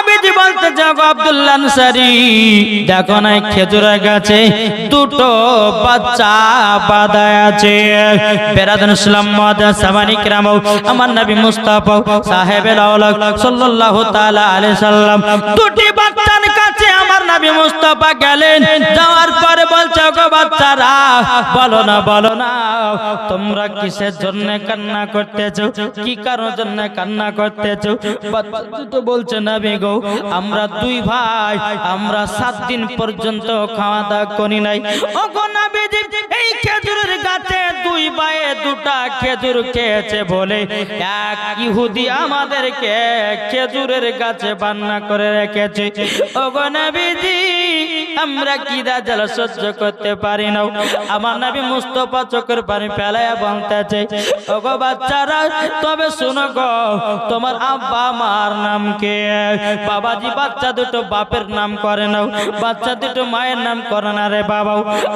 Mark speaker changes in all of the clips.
Speaker 1: নবীজি বলতে যাব আব্দুল্লাহ আনসারি, দেখো না খেজুরের গাছে দুটো বাচ্চা বাঁধা আছে। বেরাদান ইসলাম মাদান সামানি কিরাম আমার নবী মুস্তাফা সাহেবের আওলাদ সাল্লাল্লাহু তাআলা আলাইহি সাল্লাম। দুটি বাচ্চার কাছে নবী মুস্তাফা গেলেন, যাওয়ার পরে বলছে গো বাচ্চারা, বলো না বলো না, তোমরা কিসের জন্য কান্না করতেছো? কি কারণের জন্য কান্না করতেছো? দুটো বলছে, নবী গো, আমরা দুই ভাই, আমরা সাত দিন পর্যন্ত খাওয়া দাওয়া করি নাই। ও গো নবীজি, এই খেজুরের গাছে দুই ভাইয়ে দুটা খেজুর খেয়েছে বলে এক ইহুদি আমাদেরকে খেজুরের গাছে বান্না করে রেখেছে। ও গো নবীজি আমরা কি দাজাল সহ্য করতে পারি না, আমার নবী মুস্তফা চোখের পানি ফেলাইয়া বলতেছে ও গো বাচ্চারা, তবে শুনো গো, তোমার আব্বা মার নাম কে? বাবাজি বাচ্চা দুটো বাপের নাম করে নাও বাচ্চা দুটো মায়ের নাম করে না রে বাবা।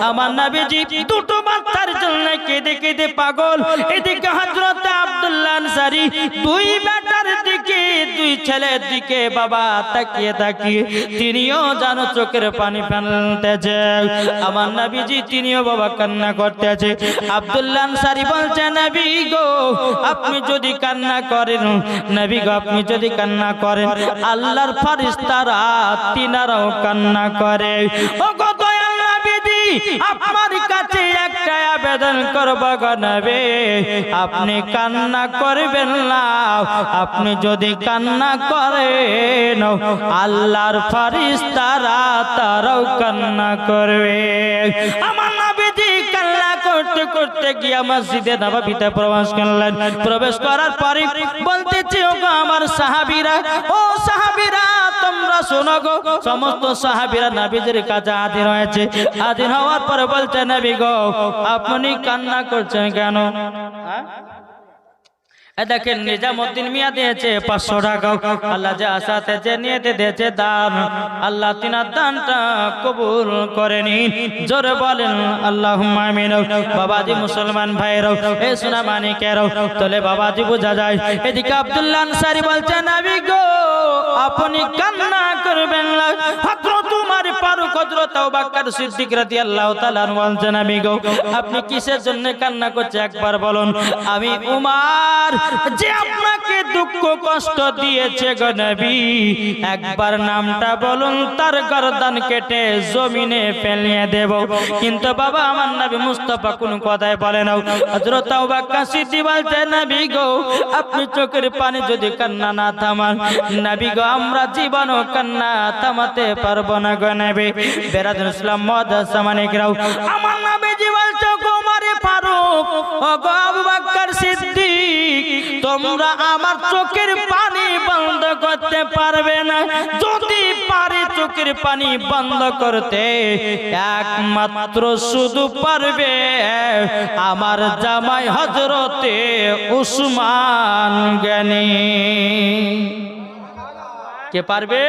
Speaker 1: আমার নবীজি দুটো বাচ্চার জন্য কেঁদে কেঁদে পাগল। এদিকে হজরত আব্দুল্লাহ আনসারি দুই বেটার দিকে, দুই ছেলের দিকে বাবা তাকিয়ে তাকিয়ে, তিনিও জানো চোখের পানি ফেলতেছে। আমার নবীজি তিনিও বাবা কান্না করতেছে। আব্দুল্লাহ আনসারি বলছে, নবী গো, আপনি যদি কান্না করেন, নবী গো, আপনি যদি কান্না করেন, আল্লাহর ফারিস্তারা তিনারাও কান্না করে। ও গো দয়াল নবীজি, আপনার কাছে একটা আবেদন করব গো নবী। আপনি কান্না করবেন না, আপনি যদি কান্না করেন, আল্লাহর ফারিস্তারা তারাও কান্না করবে। আমার নবীজি কান্না করতে করতে গিয়ে মসজিদে নবাবিতে প্রবেশ করলেন। প্রবেশ করার পরে বলতেছি ও গো আমার সাহাবীরা, ও সাহাবীরা তোমরা শোনো গো, সমস্ত সাহাবীরা নবীজির কাছে হাজির হয়েছে হাজির হওয়ার পরে বলছে, নবী গো, আপনি কান্না করছেন কেন হ্যাঁ? দেখেন নিজামুদ্দিন মিয়া দিয়েছে, পাঁচশো টাকা। আল্লাহ যা আসাতে যে নিয়েতে দিয়েছে আল্লাহ তিনার দানটা কবুল করে নিন জোরে বলেন আল্লাহ বাবাজি মুসলমান ভাইরাও এ সোনা মানিকেরাও তোলে বাবাজি বোঝা যায়। এদিকে আব্দুল্লাহ আনসারি বলছেন গো, আপনি কান্না করবেন না। তোমার পারুক হযরত আবুবকর সিদ্দিক রাদিয়াল্লাহু তাআলা বলছেন নবী গো, আপনি কিসের জন্য কান্না করছে একবার বলুন, আমি উমার যে আপনাকে দুঃখ কষ্ট দিয়েছে গো নবী, একবার নামটা বলুন, তার গর্দান কেটে জমিনে ফেলিয়ে দেব। কিন্তু বাবা, আমার নবী মুস্তাফা কোন কথাই বলে না। হযরত আবুবকর সিদ্দিক বলছেন, নবী গো, আপনি চোখের পানি যদি কান্না না থামান, নবী গো, আমরা জীবনও কান্না থামাতে পারব না গো নবী বেরাদুল ইসলাম মহাদাস সামানিকরাও আমার নবীজি বলছো গো মারে ফারুক ও গো আবু বকর সিদ্দিক, তোমরা আমার চোখের পানি বন্ধ করতে পারবে না। যদি পারে চোখের পানি বন্ধ করতে, একমাত্র শুধু পারবে আমার জামাই হজরতে উসমান জ্ঞানী কে পারবে?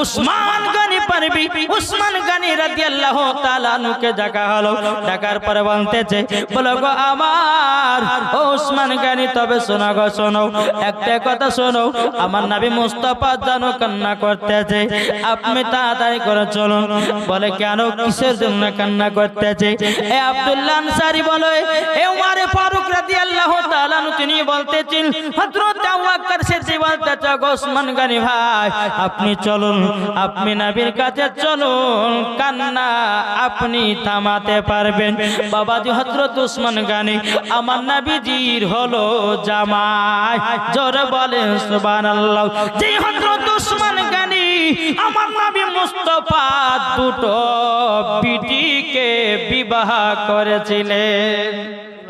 Speaker 1: উসমান গানি পারবি উসমান গানি রাদিয়াল্লাহু তাআলা নুকে ডাকা হলো ডাকার পরে বলতেছে বলো গো আমার ও উসমান গানি তবে শোনো গো শোনো একটা কথা শোনো আমার নবী মুস্তাফা জানো কান্না করতেছে আপনি তাড়াতাড়ি করে চলুন বলে কেন কিসের জন্য কান্না করতেছে এ আব্দুল্লাহ আনসারী বলে এ উমারে ফারুক রাদিয়াল্লাহু তাআলা তিনি বলতেছেন হযরত আবু বকর সিদ্দিক বলতেছে গো উসমান গানি ভাই আপনি চলুন, আপনি নবীর কাছে চলুন, কান্না আপনি থামাতে পারবেন। বাবাজি হজরত উসমান গানি, আমার নবীজির হলো জামাই। জোরে বলেন হজরত উসমান গানি, আমার নবী মুস্তাফা দুটো বিটিকে বিবাহ করেছিলেন।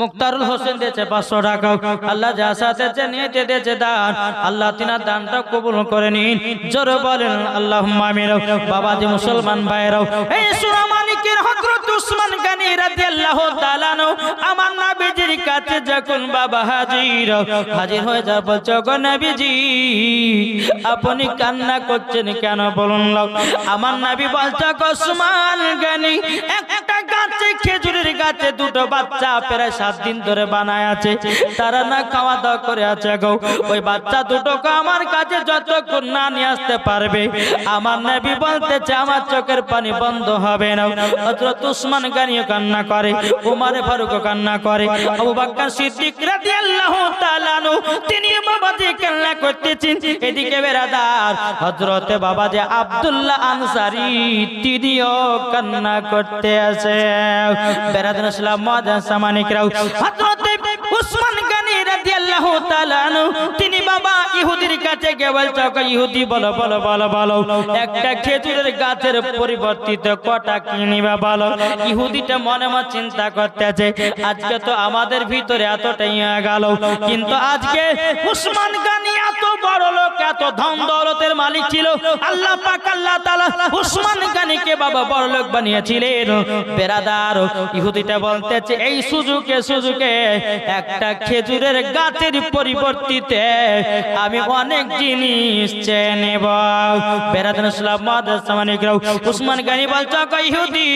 Speaker 1: মুক্তারুল হোসেন দিয়েছে পাঁচশো টাকা। আল্লাহ যা সাথে যে নিতে দিয়েছে দান। আল্লাহ তিনার দানটা কবুল করে নিন। জোরে বলেন আল্লাহ আমিন। বাবাজি মুসলমান ভাইরাও এই তাআলা আনহু, আমার নবীজির কাছে যখন বাবা হাজির হাজির হয়ে যা বলছো গো আপনি কান্না করছেন কেন বলুন না? আমার নবী বলছো গানি, একটা গাছে খেজুরের গাছে দুটো বাচ্চা প্রায় সাত দিন ধরে বানায় আছে। তারা না খাওয়া দাওয়া করে আছে গো। ওই বাচ্চা দুটোকে আমার কাছে যতক্ষণ না নিয়ে আসতে পারবে, আমার নবী বলতেছে, আমার চোখের পানি বন্ধ হবে না। হযরত উসমান গানিও কান্না করে, উমারে ফারুকও কান্না করে, আবু বকর সিদ্দিক রাদিয়াল্লাহু তাআলা আনহু, তিনি বাবাজি কান্না করতেছেন। এদিকে বেরাদার হযরতে বাবাজি আব্দুল্লাহ আনসারী, তিনিও কান্না করতে আছে বেরাদার ইসলাম মাদান সামানিকরাও হযরতে উসমান গানি তিনি বাবা ইহুদির কাছে গিয়ে বলছে ইহুদি বলো বলো বলো বলো। একটা খেজুরের গাছের পরিবর্তিত কটা কিনিবা বলো। ইহুদিটা মনে মনে চিন্তা করতেছে, আজকে তো আমাদের ভিতরে এতটাই গেল। কিন্তু আজকে উসমান গানি এত বড় লোক, এত ধন দৌলতের মালিক ছিল। আল্লাহ পাক, আল্লাহ তাআলা উসমান গানিকে বাবা বড় লোক বানিয়েছিলেন। বেরাদার, ইহুদিটা বলতেছে, এই সুযোগে সুযোগে একটা খেজুরের গাছের পরিবর্তিতে আমি অনেক জিনিস চেয়ে নেব। বেরাদান ইসলাম মাদাসামানিকরাও উসমান গানি বলছো ইহুদি?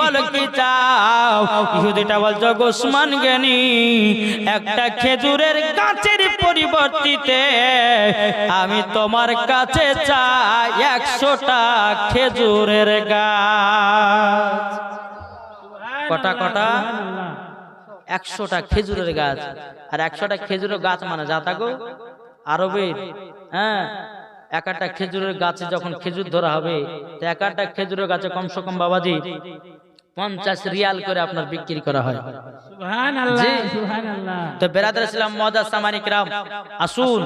Speaker 1: বলো কি চাও? ইহুদিটা বলছো, উসমান গানি, একটা খেজুরের গাছের পরিবর্তিতে আমি তোমার কাছে চাই একশোটা খেজুরের গাছ। কটা কটা? একশোটা খেজুরের গাছ আর একশোটা খেজুরের গাছ মানে যা থাকো আরবের হ্যাঁ? এক একটা খেজুরের গাছে যখন খেজুর ধরা হবে তো এক একটা খেজুরের গাছে কমসে কম বাবাজি পঞ্চাশ রিয়াল করে আপনার বিক্রি করা হয়। তো বেরাদার ইসলাম মদা সামানিক রাম আসুন।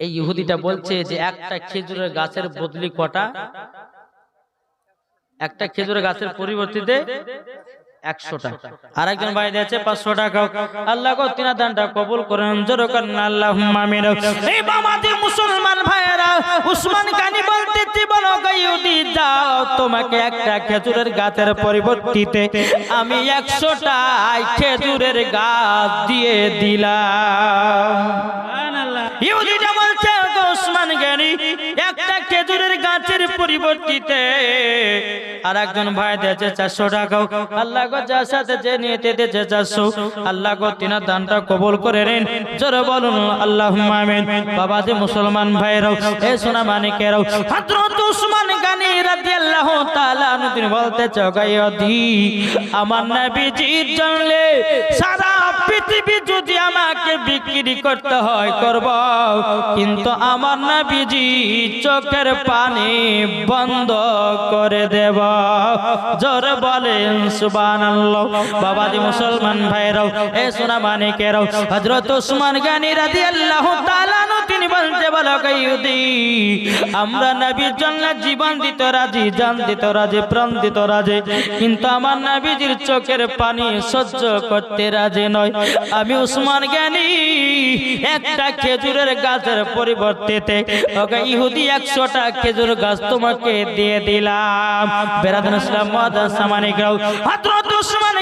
Speaker 1: এই ইহুদিটা বলছে যে একটা খেজুরের গাছের বদলি কটা? একটা খেজুরের গাছের পরিবর্তিতে একশোটা। আর একজন ভাই দিয়েছে পাঁচশো টাকা আল্লাহ গো তিনা দানটা কবুল করেন। জোর করেন আল্লাহ মামির এই বামাদি মুসলমান ভাইয়েরা উসমান গানি বলতেছি বলো গাইউদি যাও তোমাকে একটা খেজুরের গাছের পরিবর্তিতে আমি একশোটা খেজুরের গাছ দিয়ে দিলাম। বলছে উসমান গানি খেজুরের গাছের পরিবর্তিতে আর একজন ভাই দিয়েছে, চারশো টাকা আল্লাহ গো, যার সাথে যে নিয়ে দিয়েছে, চারশো। আল্লাহ গো, তিনার দানটা কবুল করে নেন। জোরে বলুন আল্লাহ বাবা যে মুসলমান ভাইরাও এ সোনা মানিকেরাও, হযরত উসমান গানি রাদিয়াল্লাহু তাআলা আনহু, তিনি বলতে চগাইদি আমার নবীজির জন্য সারা পৃথিবী যদি আমাকে বিক্রি করতে হয়, করব। কিন্তু আমার নবীজি চোখের পানি বন্ধ করে দেব। জোর বলেন, সুবহানাল্লাহ। বাবাজি মুসলমান ভাইরাও, এ সোনা মানিকেরাও, হযরত ওসমান গানি রাদিয়াল্লাহু তাআলা আনহু, তিনি বলতে বলো গাইউদি আমরা নবীর জন্য জীবন দিতে রাজি, জান দিতে রাজি, প্রাণ দিতে রাজি, কিন্তু আমার নবীজির চোখের পানি সহ্য করতে রাজি নয়। আমি উসমান জ্ঞানী একটা খেজুরের গাছের পরিবর্তে ওকে ইহুদি একশোটা খেজুর গাছ তোমাকে দিয়ে দিলাম। বেরাদান ইসলাম মাদান সামানিক রাও, হযরত উসমান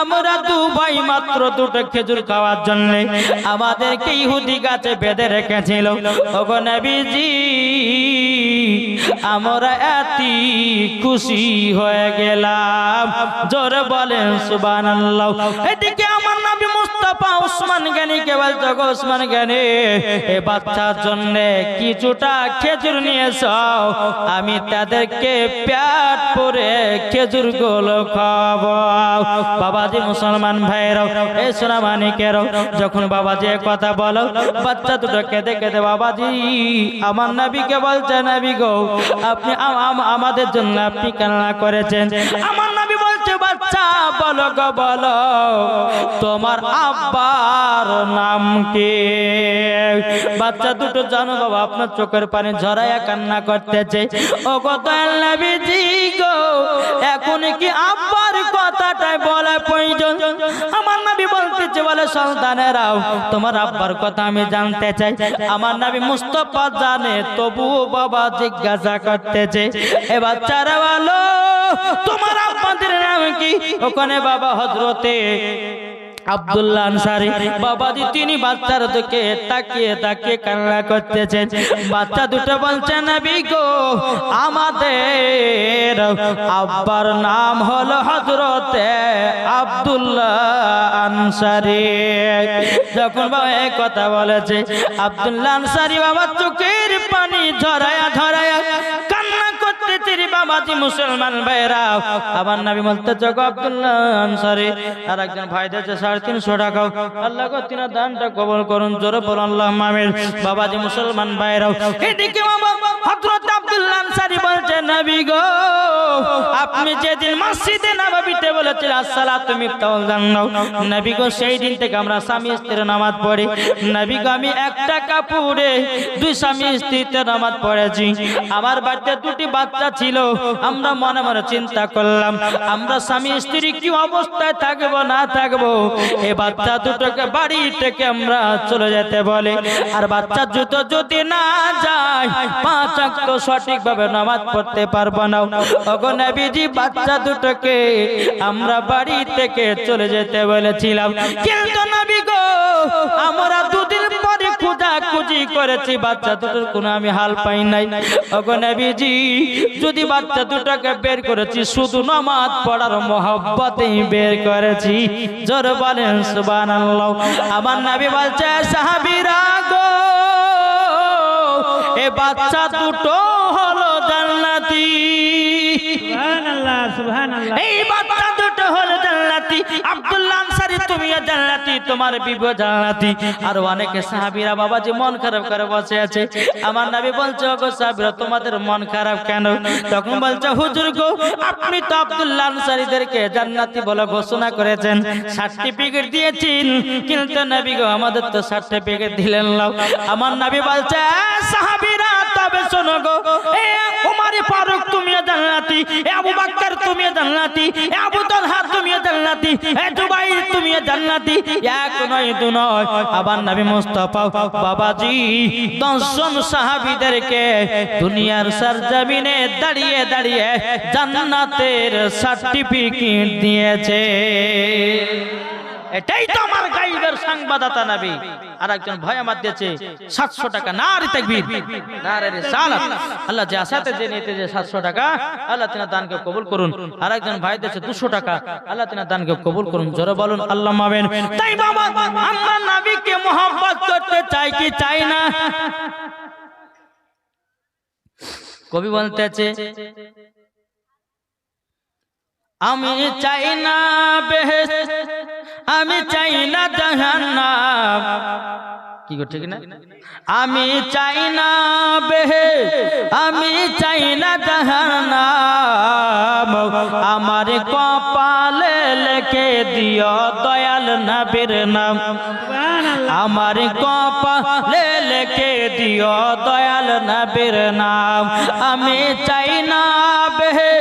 Speaker 1: আমরা দু ভাই মাত্র দুটো খেজুর খাওয়ার জন্য আমাদেরকে ইহুদি গাছে বেঁধে রেখেছিল। ওগো নবীজি আমরা এতি খুশি হয়ে গেলাম। জোরে বলেন, সুবহানাল্লাহ। এদিকে আমার নবী মুস্তাফা উসমান গানি, কে বলতো গো উসমান গানি, এ বাচ্চার জন্য কিছুটা খেজুর নিয়েছ আমি তাদেরকে প্যাট পরে খেজুরগুলো খাব বাবাজি মুসলমান ভাইরাও এই সোনা মানিকেরও, যখন বাবাজি এ কথা বলো, বাচ্চা দুটো কেঁদে কেঁদে বাবাজি, আমার নাবিকে বলছে, নাবি গো আপনি আম- আম- আমাদের জন্য আপনি কান্না করেছেন। আমার নাবি বলছে, বাচ্চা, বলো গো, বলো, তোমার আব্বার নাম কি? বাচ্চা দুটো জানো বাবা, আপনার চোখের পানি ঝরাইয়া কান্না করতেছে। ও দয়াল নবীজি গো, এখন কি আব্বার কথাটাই বলা প্রয়োজন? বলে সন্তানেরাও তোমার আব্বার কথা আমি জানতে চাই। আমার নাবি মুস্তফা জানে, তবুও বাবা জিজ্ঞাসা করতেছে, এ বাচ্চারা বলো তোমার আব্বাদের নাম কি? ওখানে বাবা হজরতে আব্দুল্লাহ আনসারি বাবাজি তিনি বাচ্চার দিকে তাকিয়ে তাকিয়ে কান্না করতেছেন। বাচ্চা দুটো বলছে নবী গো আমাদের আব্বার নাম হলো হজরতে আব্দুল্লাহ আনসারি। যখন বাবা এই কথা বলেছে আব্দুল্লাহ আনসারি বাবা চোখের পানি ঝরায়া ঝরায়া বাবাজি মুসলমান ভাইরা আমার নবী বলতে চোখ আব্দুল্লাহ আনসারি আর একজন ভাই দিয়েছে সাড়ে তিনশো টাকা। আল্লাহ গো, তিনার দানটা কবল করুন, জোরে বলুন আল্লাহ মামির বাবাজি মুসলমান ভাইরাও এদিকে গো যেদিন সেই দিন থেকে আমরা নামাজ আমি একটা দুই নামাজ পড়েছি। আমার বাড়িতে দুটি বাচ্চা ছিল। আমরা মনে মনে চিন্তা করলাম, আমরা স্বামী স্ত্রী কি অবস্থায় থাকব, না থাকব? এই বাচ্চা দুটোকে বাড়ি থেকে আমরা চলে যেতে বলে। আর বাচ্চা জুতো যদি না যায়, পাঁচ অক্ট সঠিক ভাবে নামাজ পড়তে পারব না। ওগো নবীজি, বাচ্চা দুটোকে আমরা বাড়ি থেকে চলে যেতে বলেছিলাম। কিন্তু নবী গো, আমরা দুদিন খুঁজি করেছি, বাচ্চা দুটোর কোনো আমি হাল পাই নাই। ওগো নবীজি, যদি বাচ্চা দুটোকে বের করেছি, শুধু নামাজ পড়ার মহব্বতেই বের করেছি। জোর বলেন, সুবহানাল্লাহ। আমার নবী বলছে, সাহাবীরা গো, এ বাচ্চা দুটো হলো জান্নাতি। আমার বলছে আপনি তো আব্দুল্লাহ জান্নাতি বলে ঘোষণা করেছেন। সার্টিফিকেট দিয়েছেন, কিন্তু নবী গো, আমাদের তো সার্টিফিকেট দিলেন না। আমার নবী বলছে তবে শোনো এ উমারে ফারুক তুমিও জান্নাতি, এ আবু বকর তুমিও জান্নাতি, এ আবু তালহা তুমিও জান্নাতি, এ জুবাইর তুমিও জান্নাতি। এক নয়, দু নয়, আবার নবী মুস্তাফা, বাবাজি, দশজন সাহাবীদেরকে দুনিয়ার সরজমিনে দাঁড়িয়ে দাঁড়িয়ে জান্নাতের সার্টিফিকেট দিয়েছে। এটাই তো আমার গাইবের সাংবাদতা নবী। আর একজন ভয় আমার দিয়েছে, সাতশো টাকা না রে তাকবীর। না রে রিসালাত। আল্লাহ যে আসাতে যে নিতে যে সাতশো টাকা, আল্লাহ তিনা দানকে কবুল করুন। আর একজন ভাই দিয়েছে দুশো টাকা, আল্লাহ তিনা দানকে কবুল করুন, জোরে বলুন, আল্লাহ মাবেন তাই বাবা আমরা নবীকে মোহাম্মত করতে চাই কি চাই না? কবি বলতেছে, আমি চাই না বেহেস আমি চাই না জাহান্নাম। কি গো ঠিক না আমি চাই না বেহে, আমি চাই না জাহান্নাম। আমার কপালে লেখে দিও দয়াল নবীর নাম। আমার কপালে লেখে দিও দয়াল নবীর নাম। আমি চাই না বেহে,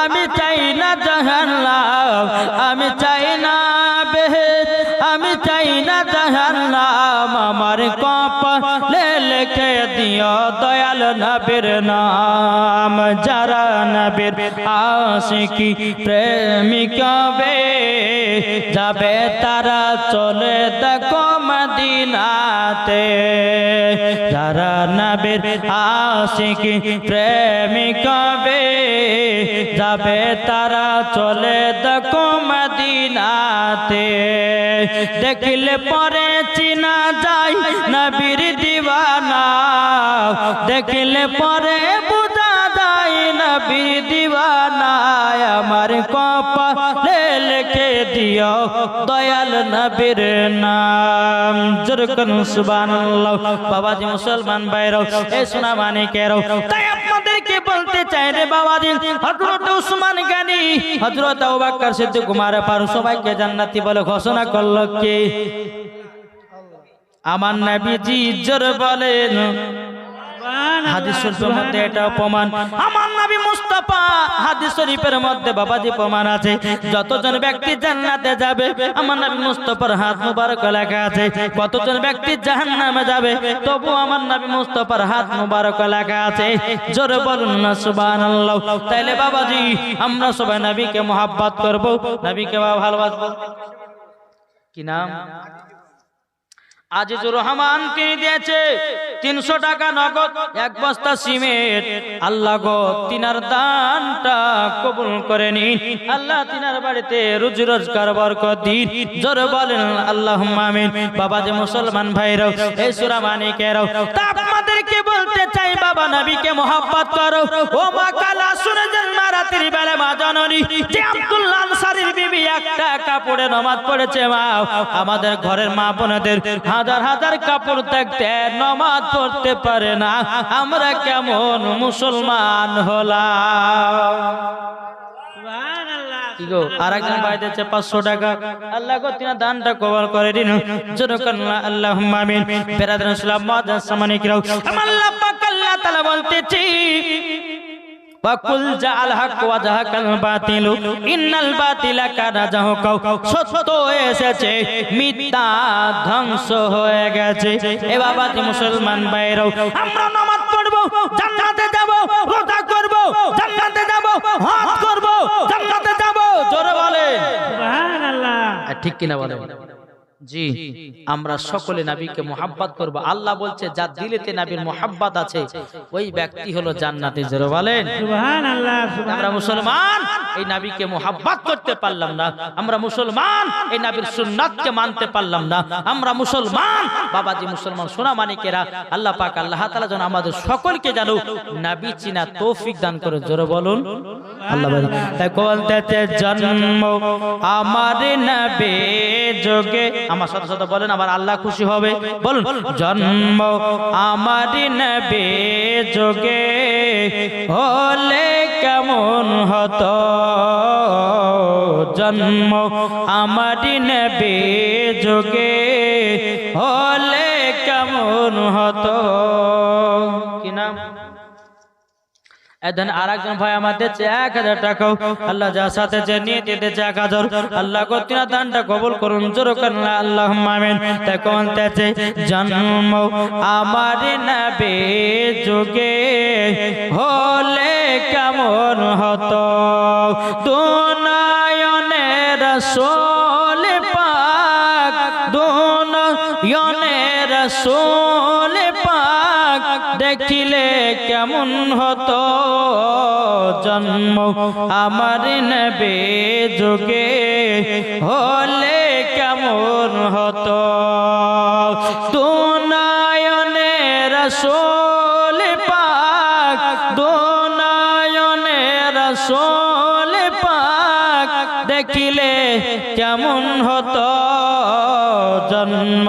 Speaker 1: আমি চাই না জাহান্নাম। আমি চাই না জাহান্নাম আমার কপালে লেখে দিও দয়াল নবীর নাম যারা নবীর আশিকি প্রেমিকা বে যাবে তারা চলে দেখো মদিনাতে যারা নবীর আশিকি প্রেমিকা বে যাবে তারা চলে দেখো মদিনাতে দেখিলে পরে চিনা যায় নবীর দিওয়ানা। দেখিলে পরে বুঝা যায় নবীর দিওয়ানা। আমার কপালে লিখে দিও দয়াল নবীর নাম। জরকন সুবহানাল্লাহ। বাবাজি মুসলমান ভাইরাও, এ সোনা মানিকেরাও তাই চাই রে বাবাজি হযরত উসমান গানি, হযরত আবু বকর সিদ্দিক, উমর ফারুক সবাইকে জান্নাতি বলে ঘোষণা করল কে? আমার নবীজি জোর বলেন হাদিস শরীফের মধ্যে এটা প্রমাণ। আমার নবী মুস্তাফা হাদিস শরীফের মধ্যে বাবাজি প্রমাণ আছে। যতজন ব্যক্তি জান্নাতে যাবে আমার নবী মুস্তাফার হাত মুবারক লেখা আছে। কতজন ব্যক্তি জাহান্নামে যাবে তবু আমার নবী মুস্তাফার হাত মুবারক লেখা আছে। জোরে বলুন না সুবহানাল্লাহ। তাইলে বাবাজি আমরা সবাই নবীকে মোহাব্বত করব। নবীকে ভালোবাসবো। কি নাম? আজিজুর রহমান কিনে দিয়েছে। তিনশো টাকা নগদ, এক বস্তা সিমেন্ট। আল্লাহ গো, তিনার দানটা কবুল করে নিন। আল্লাহ তিনার বাড়িতে রুজি রোজগার বরকত দিন। জোর বলেন আল্লাহ আমিন। বাবা যে মুসলমান ভাইরাও, এই সুরা মানিকেরাও, তা আপনাদেরকে বলতে চাই, বাবা নবীকে মোহাব্বত করো। ও মা কালা, শুনে যান মারাতির বেলা মা জননী। যে আব্দুল্লাহ আনসারীর বিবি একটা কাপড়ে নমাজ পড়েছে, মা। আমাদের ঘরের মা বোনদের হাজার হাজার কাপড় থাকতে নমাজ পড়তে পারে না। আমরা কেমন মুসলমান হলাম?
Speaker 2: সুবহানাল্লাহ
Speaker 1: গো আর একজন ভাই দিচ্ছে পাঁচশো টাকা। আল্লাহ গো তিনা দানটা করে দিন। আল্লাহ আমিন। বেরাদান ইসলাম মাদান সামানিক রাও। আল্লাহ পাক আল্লাহ তাআলা বলতেছি সত্য এসেছে মিথ্যা ধ্বংস হয়ে গেছে। এ বাবা মুসলমান ভাইরাও আমরা নামাজ পড়ব জান্নাতে যাব রোজা করব জান্নাতে যাব হজ করব জান্নাতে যাব। জোরে বলে
Speaker 2: সুবহানাল্লাহ।
Speaker 1: ঠিক কিনা বলে জি আমরা সকলে নবীকে মোহাব্বত করব। আল্লাহ বলছে যার দিলেতে নবীর মোহাব্বত আছে ওই ব্যক্তি হলো জান্নাতে। জোরে বলেন। আমরা মুসলমান এই নাবিকে মোহাব্বত করতে পারলাম না। আমরা মুসলমান এই নাবির সুন্নাতকে মানতে পারলাম না। আমরা মুসলমান বাবাজি মুসলমান সোনা মানিকেরা আল্লাহ পাক আল্লাহ তাআলা যেন আমাদের সকলকে জানো নাবি চিনা তৌফিক দান করে। জোরে বলুন। আল্লাহ তাই বলতেছে জন্ম আমার নবে যোগে আমার সাথে সাথে বলেন আমার আল্লাহ খুশি হবে। বলুন, জন্ম আমার যোগে হলে কেমন হতো? জন্ম আমার যোগে হলে এদিন আর একজন ভাই আমার দিচ্ছে, এক হাজার টাকাও আল্লাহ যার সাথে যে নিয়ে দিতেছে এক হাজার, আল্লাহ কর্তিনা দানটা কবুল করুন, জোর করুন আল্লাহ মামিন তাই কোন তেছে জন্ম আমার নবে যুগে হলে কেমন হতো? দুনায়নের সোল পাক দুনায়নের সোল দেখিলে কেমন হতো জন্ম? আমার নবে যুগে হলে কেমন হতো? দুনায়নের সোল পাক দুনায়নের সোল পাক, দেখিলে কেমন হতো জন্ম?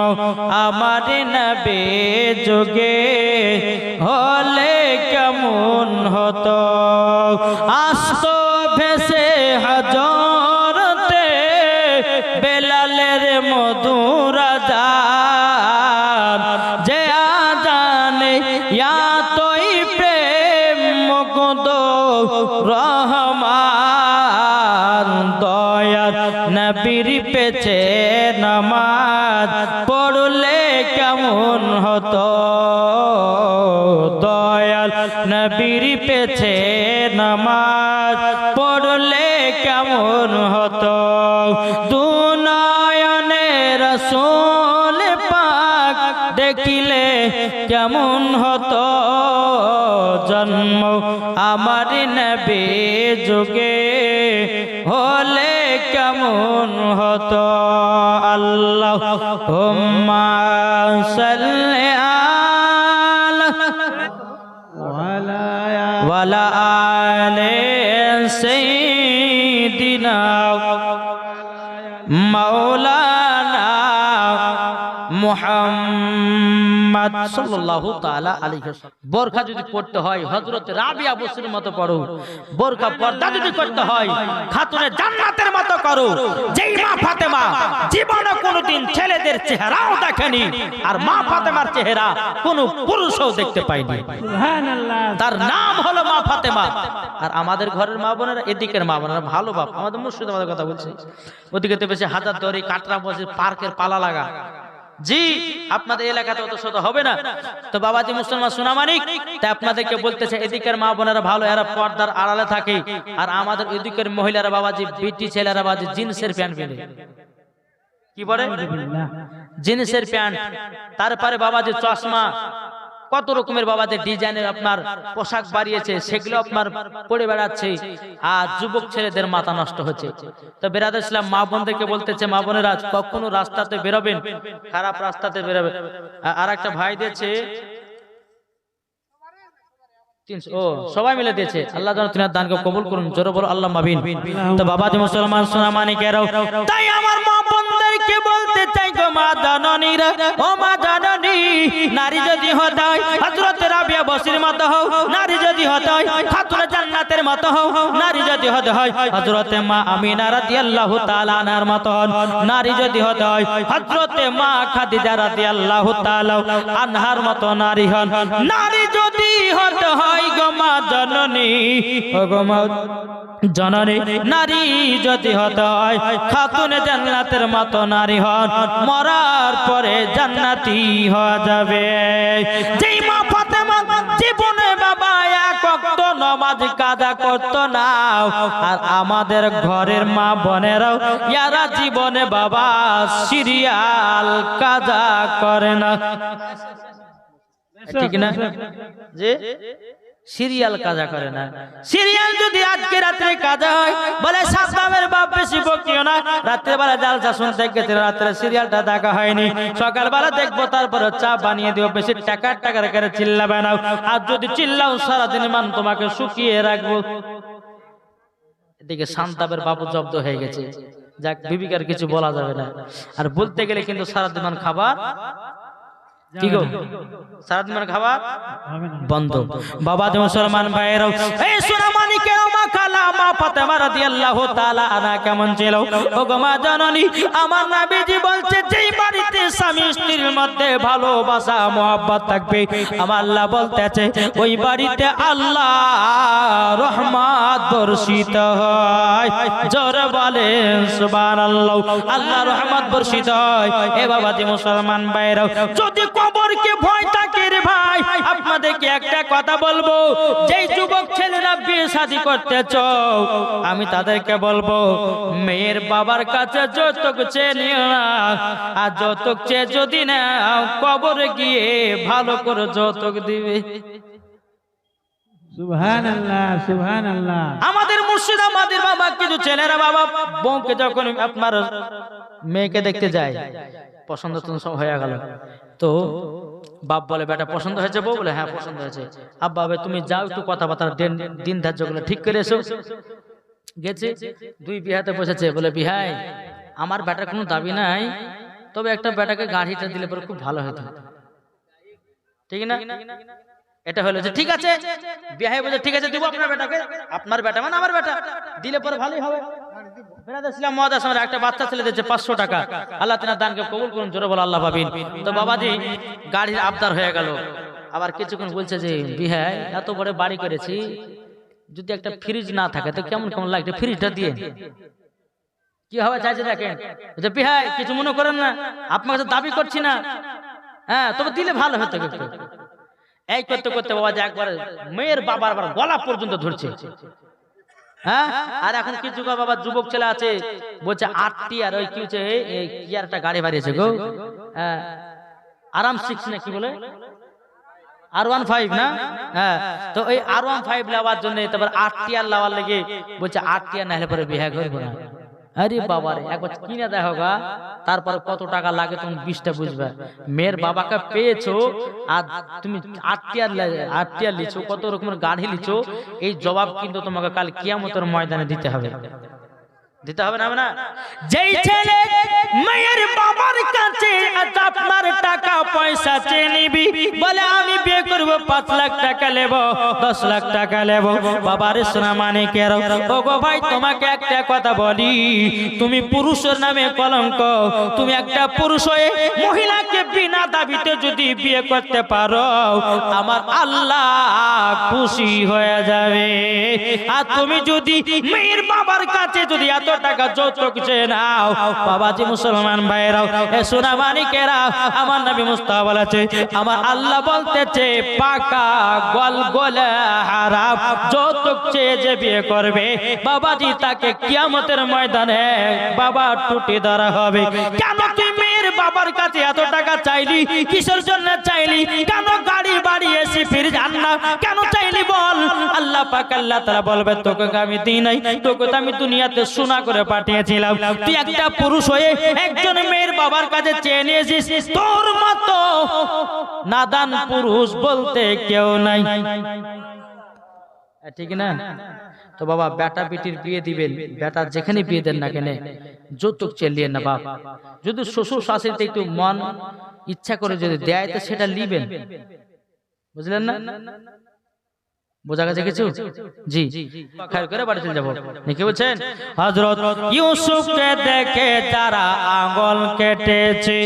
Speaker 1: আমার নবে যুগে নামাজ পড়লে কেমন হতো? দয়াল নবীর পেছে নামাজ পড়লে কেমন হতো? দুনায়নের রসুল পাক দেখিলে কেমন হতো? জন্ম আমার নবে যুগে সাল্লাল্লাহু তাআলা আলাইহি বোরখা যদি পড়তে হয় হযরত রাবিয়া বসরির মতো পড়ো। বোরখা পর্দা যদি করতে হয় খাতুনে জান্নাতের মতো করো। যেই মা ফাতেমা জীবনে কোনোদিন ছেলেদের চেহারাও দেখেনি আর মা ফাতেমার চেহারা কোনো পুরুষও দেখতে পায়নি।
Speaker 2: সুবহানাল্লাহ।
Speaker 1: তার নাম হলো মা ফাতেমা। আর আমাদের ঘরের মা বোনেরা এদিকের মা বোনেরা ভালো বাপ। আমাদের মুর্শিদাবাদের কথা বলছি। ওদিকে তো বেশি হাজার দড়ি কাটরা বসে পার্কের পালা লাগা। জি, আপনাদের এলাকাতে অত শত হবে না। তো বাবাজি মুসলমান সোনামানিক, তাই আপনাদেরকে বলতেছে, এদিকের মা বোনেরা ভালো, এরা পর্দার আড়ালে থাকে। আর আমাদের এদিকের মহিলারা বাবাজি বিটি ছেলেরা বাবাজি, জিন্সের প্যান্ট পেলে কি বলে? জিন্সের প্যান্ট। তারপরে বাবাজি চশমা কত রকমের বাবাদের ডিজাইনের আপনার পোশাক বাড়িয়েছে, সেগুলো আপনার পড়ে বেড়াচ্ছে। আর যুবক ছেলেদের মাথা নষ্ট হচ্ছে। তো বেরাদ ইসলাম মা বোনদেরকে বলতেছে, মা বোনেরা, কখনো রাস্তাতে বেরোবেন? খারাপ রাস্তাতে বেরোবেন আর একটা ভাই দিয়েছে ও, সবাই মিলে দিয়েছে। আল্লাহ তিনার দানকে কবুল করুন, জোরে বলো আল্লাহ মাবিন তো বাবা মুসলমান সোনা মানিকেরাও তাই আমার মা বোনদেরকে বলতে চাই গো মা ও মা জাননী, নারী যদি হতায় হয় হযরত রাবিয়া বসির মতো হও, নারী যদি হতে জান্নাতের মতো হও। নারী যদি হতে হয়, হযরত মা আমিনা রাদিয়াল্লাহু তাআলা আনহার মতো হন নারী যদি হতে হয়, হযরত মা খাদিজা রাদিয়াল্লাহু তাআলা আনহার মতো নারী হন। নারী যদি হতে হয় গো মা জননী গো মা জননী, নারী যদি হতে হয়, খাতুন জান্নাতের মতো নারী হন। মরার পরে জান্নাতি হওয়া যাবে। যেই মা করত করতো না। আর আমাদের ঘরের মা বোনেরাও, ইয়ারা জীবনে বাবা সিরিয়াল কাদা করে না। ঠিক না? যে সিরিয়াল কাজা করে না। সিরিয়াল যদি আজকে রাত্রে কাজা হয় বলে সাতনামের বাপ বেশি বকিও না। রাত্রে বেলা জালসা শুনতে গেছে রাত্রে সিরিয়ালটা দেখা হয়নি। সকালবেলা দেখব তারপরে চা বানিয়ে দিও বেশি টাকার টাকার করে চিল্লাবে না। আর যদি চিল্লাও সারাদিন মান তোমাকে শুকিয়ে রাখব। এদিকে শান্তাবের বাবু জব্দ হয়ে গেছে। যাক বিবিকার কিছু বলা যাবে না। আর বলতে গেলে কিন্তু সারাদিন মান খাবার কি গো? মান খাবার? বন্ধ। বাবা তোমার সরমান ভাইয়েরাও এই ফাতেমা রাদিয়াল্লাহু তাআলা আনা কেমন ছিল? মা আমার নবীজি বলছে, যেই বাড়িতে স্বামী স্ত্রীর মধ্যে ভালোবাসা থাকবে, আমার আল্লাহ বলতেছে, ওই বাড়িতে আল্লাহ রহমত বর্ষিত হয়। জোরে বলেন, সুবহানাল্লাহ আল্লাহ রহমত বর্ষিত হয়। এ মুসলমান ভাইয়েরাও যদি কবরকে ভয় থাকে ভাই আপনাদেরকে একটা কথা বলব। যে যুবক ছেলেরা বিয়ে শাদী করতে চাও আমি তাদেরকে বলব মেয়ের বাবার কাছে যৌতুক চেয়ে নিও না। আর যৌতুক চেয়ে যদি না কবরে গিয়ে ভালো করে যৌতুক দিবে। আমাদের মুর্শিদাবাদের বাবা কিছু ছেলেরা বাবা বউকে যখন আপনার মেয়েকে দেখতে যায়। পছন্দ তো সব হয়ে গেল। তো বাপ বলে বেটা পছন্দ হয়েছে বউ বলে? হ্যাঁ পছন্দ হয়েছে। আব্বা তুমি যাও একটু কথাবার্তা দিন দিন ধার্যগুলো ঠিক করে এসো। গেছে দুই বিহাতে বসেছে বলে বিহাই আমার বেটার কোনো দাবি নাই। তবে একটা বেটাকে গাড়িটা দিলে পরে খুব ভালো হতো। ঠিক না? এটা হলো যে ঠিক আছে, বিয়ে বলে ঠিক আছে, দিব আপনার বেটাকে, আপনার বেটা মানে আমার বেটা। দিলে পরে ভালোই হবে। একটা বাচ্চা পাঁচশো টাকা। আল্লাহ তিনার দানকে জোরে বলো আল্লাহ তো গাড়ির আবদার হয়ে গেল। আবার কিছুক্ষণ বলছে যে এত বড় বাড়ি করেছি, যদি একটা ফ্রিজ না থাকে, তো কেমন কেমন লাগছে? ফ্রিজটা দিয়ে। কি হবে চাইছে দেখেন? যে বিহাই, কিছু মনে করেন না, আপনার দাবি করছি না। হ্যাঁ তবে দিলে ভালো হতো এই করতে করতে বাবা যে একবার মেয়ের বাবার আবার গলা পর্যন্ত ধরছে। হ্যাঁ? আর এখন কিছু বাবা যুবক ছেলে আছে, বলছে আটটি আর ওই কি হচ্ছে কি আর একটা গাড়ি বাড়িয়েছে গো? হ্যাঁ। আরাম সিক্স না কি বলে? আর ওয়ান ফাইভ না? হ্যাঁ। তো এই আর ওয়ান ফাইভ নেওয়ার জন্য তারপর আট টিয়ার নেওয়ার লেগে বলছে আট আর না হলে পরে বিয়ে করব না। আরে বাবা রে একবার কিনে দেখো গা তারপরে কত টাকা লাগে তুমি বিশটা বুঝবে। মেয়ের বাবাকে পেয়েছ আর তুমি আটটিয়ার আটটিয়ার লিছো কত রকমের গাড়ি লিছো এই জবাব কিন্তু তোমাকে কাল কিয়ামতের ময়দানে দিতে হবে। দিতে হবে না না? যেই ছেলে মেয়ের বাবার কাছে আপনার টাকা পয়সা চেয়ে নিবি বলে আমি বিয়ে করব পাঁচ লাখ টাকা নেব দশ লাখ টাকা নেব। বাবার সোনা মানে কেন ও গো ভাই তোমাকে একটা কথা বলি তুমি পুরুষের নামে কলঙ্ক তুমি একটা পুরুষ হয়ে মহিলাকে বিনা দাবিতে যদি বিয়ে করতে পারো আমার আল্লাহ খুশি হয়ে যাবে। আর তুমি যদি মেয়ের বাবার কাছে যদি এত টাকা যৌতুক চেয়ে নাও। বাবাজি মুসলমান ভাইরাও এ আমার নবী বলেছে, আমার আল্লাহ বলতেছে, পাকা গল গলে হারাম, যৌতুক চেয়ে যে বিয়ে করবে, বাবাজি তাকে কিয়ামতের ময়দানে বাবা টুটি ধরা হবে। কেন তুই মেয়ের বাবার কাছে এত টাকা চাইলি? কিসের জন্য চাইলি? কেন গাড়ি বাড়ি এসে ফিরে যান না? কেন চাইলি বল। আল্লাহ পাক আল্লাহ তারা বলবে, তোকে আমি দিই নাই, তোকে তো আমি দুনিয়াতে সোনা করে পাঠিয়েছিলাম। তুই একটা পুরুষ হয়ে একজন মেয়ের বাবার কাছে চেয়ে নিয়েছিস, তোর মতো নাদান পুরুষ বলতে কেউ নাই। ঠিক না? তো বাবা, বেটা বেটির বিয়ে দিবেন, বেটা যেখানে বিয়ে দেন না কেন, যৌতুক চেলিয়ে না বাপ। যদি শ্বশুর শাশুড়িতে একটু মন ইচ্ছা করে যদি দেয়, তো সেটা লিবেন বুঝলেন না? বোঝা গেছে কিছু? জি। খেয়াল করে বাড়ি চলে যাব। কি বলছেন? হজরত ইউসুফকে দেখে যারা আঙ্গল কেটেছে।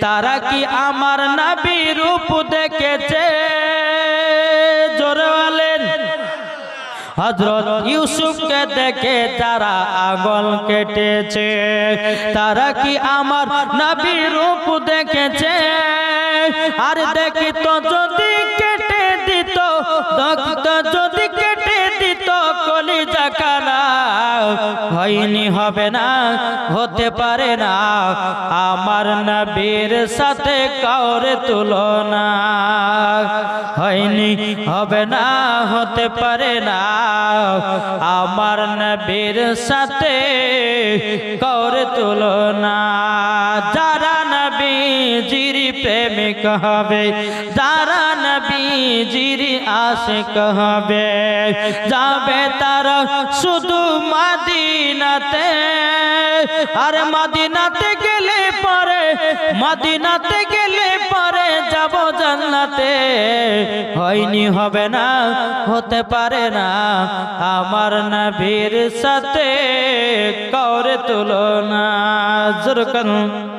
Speaker 1: তারা কি আমার নবী রূপ দেখেছে? জোরে বলেন। হজরত ইউসুফকে দেখে যারা আগল কেটেছে। তারা কি আমার নবী রূপ দেখেছে? আর দেখি তো যদি হয়নি হবে না হতে পারে না। আমার নবীর সাথে কাউরে তুলনা। হয়নি হবে না হতে পারে না। আমার নবীর সাথে কাউরে তুলনা। যারা নবী জিরি প্রেমিক হবে যারা নবী জিরি আশিক হবে। যাবে তারা শুধু মাদিনাতে। আর মাদিনাতে গেলে পরে, মাদিনাতে গেলে পরে যাব জান্নাতে। হয়নি, হবে না, হতে পারে না। আমার নবীর সাথে কৌরে তুলনা। জোর করুন